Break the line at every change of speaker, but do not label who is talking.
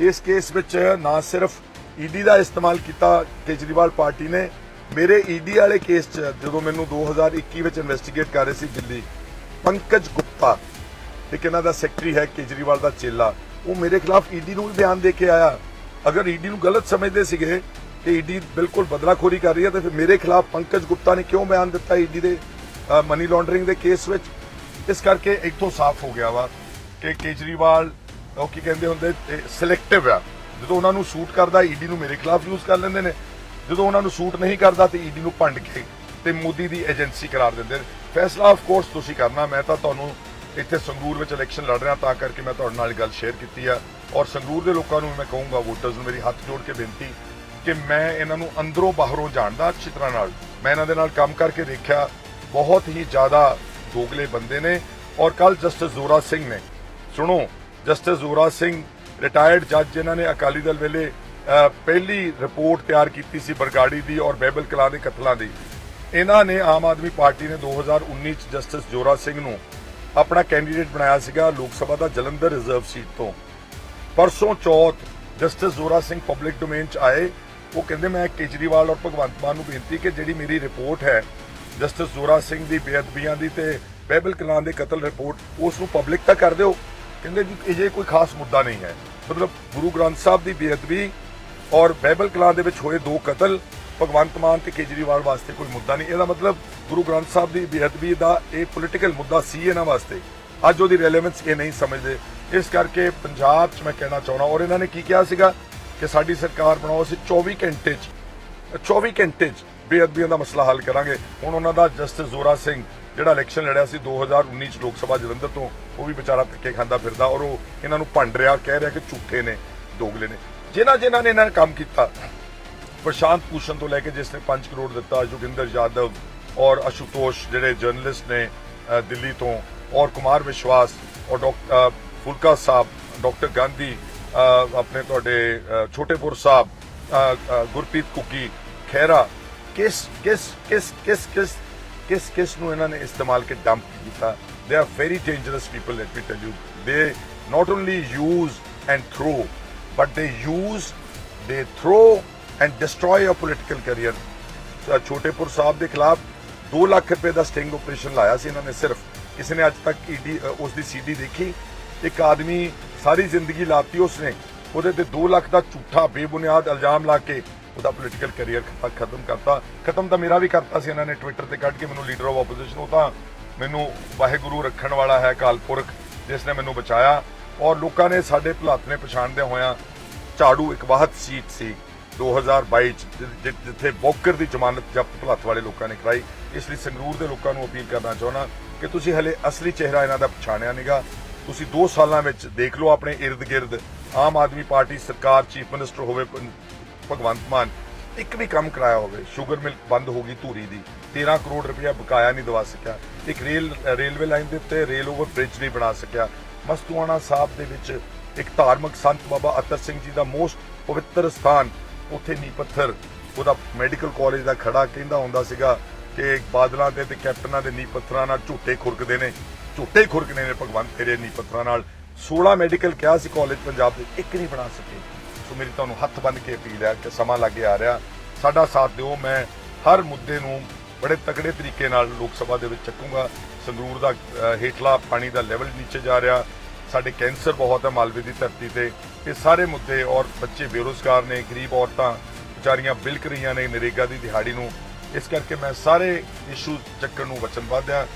ਇਸ ਕੇਸ ਵਿੱਚ ਨਾ ਸਿਰਫ ਈਡੀ ਦਾ ਇਸਤੇਮਾਲ ਕੀਤਾ ਕੇਜਰੀਵਾਲ ਪਾਰਟੀ ਨੇ, ਮੇਰੇ ਈਡੀ ਵਾਲੇ ਕੇਸ 'ਚ ਜਦੋਂ ਮੈਨੂੰ 2021 ਵਿੱਚ ਇਨਵੈਸਟੀਗੇਟ ਕਰ ਰਹੇ ਸੀ ਦਿੱਲੀ, ਪੰਕਜ ਗੁਪਤਾ, ਇੱਕ ਇਹਨਾਂ ਦਾ ਸੈਕਟਰੀ ਹੈ ਕੇਜਰੀਵਾਲ ਦਾ ਚੇਲਾ, ਉਹ ਮੇਰੇ ਖਿਲਾਫ ਈਡੀ ਨੂੰ ਵੀ ਬਿਆਨ ਦੇ ਕੇ ਆਇਆ। ਅਗਰ ਈਡੀ ਨੂੰ ਗਲਤ ਸਮਝਦੇ ਸੀਗੇ ਕਿ ਈਡੀ ਬਿਲਕੁਲ ਬਦਲਾਖੋਰੀ ਕਰ ਰਹੀ ਹੈ, ਤਾਂ ਫਿਰ ਮੇਰੇ ਖਿਲਾਫ ਪੰਕਜ ਗੁਪਤਾ ਨੇ ਕਿਉਂ ਬਿਆਨ ਦਿੱਤਾ ਈਡੀ ਦੇ ਮਨੀ ਲਾਂਡਰਿੰਗ ਦੇ ਕੇਸ ਵਿੱਚ? ਇਸ ਕਰਕੇ ਇੱਥੋਂ ਸਾਫ਼ ਹੋ ਗਿਆ ਵਾ ਕਿ ਕੇਜਰੀਵਾਲ ਉਹ ਕੀ ਕਹਿੰਦੇ ਹੁੰਦੇ ਸਿਲੈਕਟਿਵ ਆ। ਜਦੋਂ ਉਹਨਾਂ ਨੂੰ ਸੂਟ ਕਰਦਾ, ਈਡੀ ਨੂੰ ਮੇਰੇ ਖਿਲਾਫ ਯੂਜ਼ ਕਰ ਲੈਂਦੇ ਨੇ। ਜਦੋਂ ਉਹਨਾਂ ਨੂੰ ਸੂਟ ਨਹੀਂ ਕਰਦਾ, ਤੇ ਈਡੀ ਨੂੰ ਭੰਡ ਕੇ ਤੇ ਮੋਦੀ ਦੀ ਏਜੰਸੀ ਕਰਾਰ ਦਿੰਦੇ ਨੇ। ਫੈਸਲਾ ਆਫ ਕੋਰਸ ਤੁਸੀਂ ਕਰਨਾ, ਮੈਂ ਤਾਂ ਤੁਹਾਨੂੰ ਇੱਥੇ ਸੰਗਰੂਰ ਵਿੱਚ ਇਲੈਕਸ਼ਨ ਲੜ ਰਿਹਾ, ਤਾਂ ਕਰਕੇ ਮੈਂ ਤੁਹਾਡੇ ਨਾਲ ਗੱਲ ਸ਼ੇਅਰ ਕੀਤੀ ਆ। ਔਰ ਸੰਗਰੂਰ ਦੇ ਲੋਕਾਂ ਨੂੰ ਮੈਂ ਕਹੂੰਗਾ ਵੋਟਰਸ ਨੂੰ ਮੇਰੀ ਹੱਥ ਜੋੜ ਕੇ ਬੇਨਤੀ ਕਿ ਮੈਂ ਇਹਨਾਂ ਨੂੰ ਅੰਦਰੋਂ ਬਾਹਰੋਂ ਜਾਣਦਾ ਅੱਛੀ ਤਰ੍ਹਾਂ ਨਾਲ। ਮੈਂ ਇਹਨਾਂ ਦੇ ਨਾਲ ਕੰਮ ਕਰਕੇ ਦੇਖਿਆ, ਬਹੁਤ ਹੀ ਜ਼ਿਆਦਾ ਦੋਗਲੇ ਬੰਦੇ ਨੇ। ਔਰ ਕੱਲ ਜਸਟਿਸ ਜ਼ੋਰਾ ਸਿੰਘ ਨੇ, ਸੁਣੋ ਜਸਟਿਸ ਜ਼ੋਰਾ ਸਿੰਘ ਰਿਟਾਇਰਡ ਜੱਜ ਜਿਨ੍ਹਾਂ ਨੇ ਅਕਾਲੀ ਦਲ ਵੇਲੇ ਪਹਿਲੀ ਰਿਪੋਰਟ ਤਿਆਰ ਕੀਤੀ ਸੀ ਬਰਗਾੜੀ ਦੀ ਔਰ ਬੈਬਲ ਕਲਾ ਦੇ ਕਤਲਾਂ ਦੀ। ਇਹਨਾਂ ਨੇ ਆਮ ਆਦਮੀ ਪਾਰਟੀ ਨੇ 2019 ਚ ਜਸਟਿਸ ਜੋਰਾ ਸਿੰਘ ਨੂੰ ਆਪਣਾ ਕੈਂਡੀਡੇਟ ਬਣਾਇਆ ਸੀਗਾ ਲੋਕ ਸਭਾ ਦਾ ਜਲੰਧਰ ਰਿਜ਼ਰਵ ਸੀਟ ਤੋਂ। ਪਰਸੋਂ ਚੌਥ justice Zora Singh public domain ਚ ਆਏ। ਉਹ ਕਹਿੰਦੇ, ਮੈਂ ਕੇਜਰੀਵਾਲ ਔਰ ਭਗਵੰਤ ਮਾਨ ਨੂੰ ਬੇਨਤੀ ਕਿ ਜਿਹੜੀ ਮੇਰੀ ਰਿਪੋਰਟ ਹੈ ਜਸਟਿਸ ਜ਼ੋਰਾ ਸਿੰਘ ਦੀ ਬੇਅਦਬੀਆਂ ਦੀ ਤੇ ਬਹਿਬਲ ਕਲਾਂ ਦੇ ਕਤਲ ਰਿਪੋਰਟ ਉਸ ਨੂੰ ਪਬਲਿਕ ਤਾਂ ਕਰ ਦਿਓ। ਕਹਿੰਦੇ ਜੀ, ਇਹ ਜੇ ਕੋਈ ਖਾਸ ਮੁੱਦਾ ਨਹੀਂ ਹੈ। ਮਤਲਬ ਗੁਰੂ ਗ੍ਰੰਥ ਸਾਹਿਬ ਦੀ ਬੇਅਦਬੀ ਔਰ ਬਾਈਬਲ ਕਲਾਂ ਦੇ ਵਿੱਚ ਹੋਏ ਦੋ ਕਤਲ, ਭਗਵੰਤ ਮਾਨ ਤੇ ਕੇਜਰੀਵਾਲ ਵਾਸਤੇ ਕੋਈ ਮੁੱਦਾ ਨਹੀਂ। ਇਹਦਾ ਮਤਲਬ ਗੁਰੂ ਗ੍ਰੰਥ ਸਾਹਿਬ ਦੀ ਬੇਅਦਬੀ ਦਾ ਇਹ ਪੋਲੀਟੀਕਲ ਮੁੱਦਾ ਸੀ ਇਹਨਾਂ ਵਾਸਤੇ। ਅੱਜ ਉਹਦੀ ਰੈਲੇਵੈਂਸ ਇਹ ਨਹੀਂ ਸਮਝਦੇ। ਇਸ ਕਰਕੇ ਪੰਜਾਬ 'ਚ ਮੈਂ ਕਹਿਣਾ ਚਾਹੁੰਦਾ ਔਰ ਇਹਨਾਂ ਨੇ ਕੀ ਕਿਹਾ ਸੀਗਾ ਕਿ ਸਾਡੀ ਸਰਕਾਰ ਬਣਾਓ, ਅਸੀਂ 24 ਘੰਟੇ 'ਚ 24 ਘੰਟੇ 'ਚ ਬੇਅਦਬੀਆਂ ਦਾ ਮਸਲਾ ਹੱਲ ਕਰਾਂਗੇ। ਹੁਣ ਉਹਨਾਂ ਦਾ ਜਸਟਿਸ ਜ਼ੋਰਾ ਸਿੰਘ ਜਿਹੜਾ ਇਲੈਕਸ਼ਨ ਲੜਿਆ ਸੀ 2019 ਚ ਲੋਕ ਸਭਾ ਜਲੰਧਰ ਤੋਂ, ਉਹ ਵੀ ਵਿਚਾਰਾ ਧੱਕੇ ਖਾਂਦਾ ਫਿਰਦਾ ਔਰ ਉਹ ਇਹਨਾਂ ਨੂੰ ਭੰਡ ਰਿਹਾ, ਕਹਿ ਰਿਹਾ ਕਿ ਝੂਠੇ ਨੇ, ਦੋਗਲੇ ਨੇ। ਜਿਨ੍ਹਾਂ ਜਿਨ੍ਹਾਂ ਨੇ ਇਹਨਾਂ ਨੇ ਕੰਮ ਕੀਤਾ, ਪ੍ਰਸ਼ਾਂਤ ਭੂਸ਼ਣ ਤੋਂ ਲੈ ਕੇ ਜਿਸ ਨੇ 5 ਕਰੋੜ ਦਿੱਤਾ, ਜੋਗਿੰਦਰ ਯਾਦਵ ਔਰ ਅਸ਼ੂਤੋਸ਼, ਜਿਹੜੇ ਜਰਨਲਿਸਟ ਨੇ ਦਿੱਲੀ ਤੋਂ, ਔਰ ਕੁਮਾਰ ਵਿਸ਼ਵਾਸ ਔਰ ਡਾਕਟਰ ਫੁਲਕਾ ਸਾਹਿਬ, ਡਾਕਟਰ ਗਾਂਧੀ ਆਪਣੇ ਤੁਹਾਡੇ ਛੋਟੇਪੁਰ ਸਾਹਿਬ ਗੁਰਪ੍ਰੀਤ ਕੁੱਕੀ ਖੈਰਾ ਕਿਸ ਕਿਸ ਕਿਸ ਕਿਸ ਕਿਸ ਕਿਸ ਕਿਸ ਨੂੰ ਇਹਨਾਂ ਨੇ ਇਸਤੇਮਾਲ ਕੇ ਡੰਪ ਕੀਤਾ? They are very dangerous people let me tell you they not only use and throw but they use they throw and destroy a political career Chhotepur sahib ਦੇ ਖਿਲਾਫ 2 ਲੱਖ ਰੁਪਏ ਦਾ ਸਟਿੰਗ ਆਪਰੇਸ਼ਨ ਲਾਇਆ ਸੀ ਇਹਨਾਂ ਨੇ ਸਿਰਫ ਕਿਸੇ ਨੇ ਅੱਜ ਤੱਕ ਈਡੀ ਉਸ ਦੀ ਸੀਡੀ ਦੇਖੀ ਇੱਕ ਆਦਮੀ ਸਾਰੀ ਜ਼ਿੰਦਗੀ ਲਾਤੀ ਉਸਨੇ ਉਹਦੇ ਤੇ 2 ਲੱਖ ਦਾ ਝੂਠਾ ਬੇਬੁਨਿਆਦ ਇਲਜ਼ਾਮ ਲਾ ਕੇ ਉਹਦਾ ਪੋਲੀਟੀਕਲ ਕੈਰੀਅਰ ਖਤਮ ਕਰਤਾ। ਖਤਮ ਤਾਂ ਮੇਰਾ ਵੀ ਕਰਤਾ ਸੀ, ਇਹਨਾਂ ਨੇ ਟਵਿੱਟਰ ਤੇ ਕੱਢ ਕੇ ਮੈਨੂੰ ਲੀਡਰ ਆਫ ਆਪੋਜੀਸ਼ਨ ਉਹ ਤਾਂ ਮੈਨੂੰ ਵਾਹਿਗੁਰੂ ਰੱਖਣ ਵਾਲਾ ਹੈ ਕਾਲਪੁਰਖ ਜਿਸ ਨੇ ਮੈਨੂੰ ਬਚਾਇਆ। ਔਰ ਲੋਕਾਂ ਨੇ ਸਾਡੇ ਭਲਾਤ ਨੇ ਪਛਾਣਦੇ ਹੋਇਆਂ ਝਾੜੂ ਇੱਕ ਵਾਹਤ ਸੀਟ ਸੀ 2022 ਚ, ਜਿ- ਜਿ- ਜਿੱਥੇ ਬੋਕਰ ਦੀ ਜ਼ਮਾਨਤ ਜ਼ਬਤ ਭਲਾਤ ਵਾਲੇ ਲੋਕਾਂ ਨੇ ਕਰਾਈ। ਇਸ ਲਈ ਸੰਗਰੂਰ ਦੇ ਲੋਕਾਂ ਨੂੰ ਅਪੀਲ ਕਰਨਾ ਚਾਹੁੰਦਾ ਕਿ ਤੁਸੀਂ ਹਲੇ ਅਸਲੀ ਚਿਹਰਾ ਇਹਨਾਂ ਦਾ ਪਛਾਣਿਆ ਨਹੀਂਗਾ ਤੁਸੀਂ 2 ਸਾਲਾਂ ਵਿੱਚ ਦੇਖ ਲਓ ਆਪਣੇ ird-gird ਆਮ ਆਦਮੀ ਪਾਰਟੀ ਸਰਕਾਰ, ਚੀਫ ਮਿਨਿਸਟਰ ਹੋਵੇ ਭਗਵੰਤ ਮਾਨ, ਇੱਕ ਵੀ ਕੰਮ ਕਰਾਇਆ ਹੋਵੇ, ਸ਼ੂਗਰ ਮਿਲ ਬੰਦ ਹੋ ਗਈ ਧੂਰੀ ਦੀ 13 ਕਰੋੜ ਰੁਪਇਆ ਬਕਾਇਆ ਨਹੀਂ ਦਵਾ ਸਕਿਆ, ਇੱਕ ਰੇਲ, ਰੇਲਵੇ ਲਾਈਨ ਦੇ ਉੱਤੇ ਰੇਲ ਓਵਰ ਬ੍ਰਿਜ ਨਹੀਂ ਬਣਾ ਸਕਿਆ, ਮਸਤੂਆਣਾ ਸਾਹਿਬ ਦੇ ਵਿੱਚ ਇੱਕ ਧਾਰਮਿਕ ਸੰਤ ਬਾਬਾ ਅਤਰ ਸਿੰਘ ਜੀ ਦਾ ਮੋਸਟ ਪਵਿੱਤਰ ਸਥਾਨ, ਉੱਥੇ ਨੀ ਪੱਥਰ, ਉਹਦਾ ਮੈਡੀਕਲ ਕਾਲਜ ਦਾ ਖੜਾ ਕਹਿੰਦਾ ਹੁੰਦਾ ਸੀਗਾ ਕਿ ਬਾਦਲਾਂ ਦੇ ਤੇ ਕੈਪਟਨਾਂ ਦੇ ਨੀ ਪੱਥਰਾਂ ਨਾਲ ਝੂਟੇ ਖੁਰਕਦੇ ਨੇ ਝੂਟੇ ਖੁਰਕਦੇ ਨੇ ਭਗਵੰਤ ਤੇਰੇ ਨੀ ਪੱਥਰਾਂ ਨਾਲ। 16 ਮੈਡੀਕਲ ਕਿਹਾ ਸੀ ਕਾਲਜ ਪੰਜਾਬ ਦੇ, ਇੱਕ ਨਹੀਂ ਬਣਾ ਸਕੇ। ਸੋ ਮੇਰੀ ਤੁਹਾਨੂੰ ਹੱਥ ਬੰਨ ਕੇ ਅਪੀਲ ਹੈ ਕਿ ਸਮਾਂ ਲੱਗੇ ਆ ਰਿਹਾ। ਸਾਡਾ ਸਾਥ ਦਿਓ, ਮੈਂ ਹਰ ਮੁੱਦੇ ਨੂੰ ਬੜੇ ਤਕੜੇ ਤਰੀਕੇ ਨਾਲ ਲੋਕ ਸਭਾ ਦੇ ਵਿੱਚ ਚੱਕੂੰਗਾ। ਸੰਗਰੂਰ ਦਾ ਹੇਠਲਾ ਪਾਣੀ ਦਾ ਲੈਵਲ ਨੀਚੇ ਜਾ ਰਿਹਾ। ਸਾਡੇ ਕੈਂਸਰ ਬਹੁਤ ਹੈ ਮਾਲਵੇ ਦੀ ਧਰਤੀ ਤੇ। ਇਹ ਸਾਰੇ ਮੁੱਦੇ ਔਰ ਬੱਚੇ ਬੇਰੋਜ਼ਗਾਰ ਨੇ, ਗਰੀਬ ਔਰਤਾਂ, ਵਿਚਾਰੀਆਂ ਬਿਲਕ ਰਹੀਆਂ ਨੇ ਨਰੇਗਾ ਦੀ ਦਿਹਾੜੀ ਨੂੰ। ਇਸ ਕਰਕੇ ਮੈਂ ਸਾਰੇ ਇਸ਼ੂ ਚੱਕਣ ਨੂੰ ਵਚਨਬੱਧ ਆ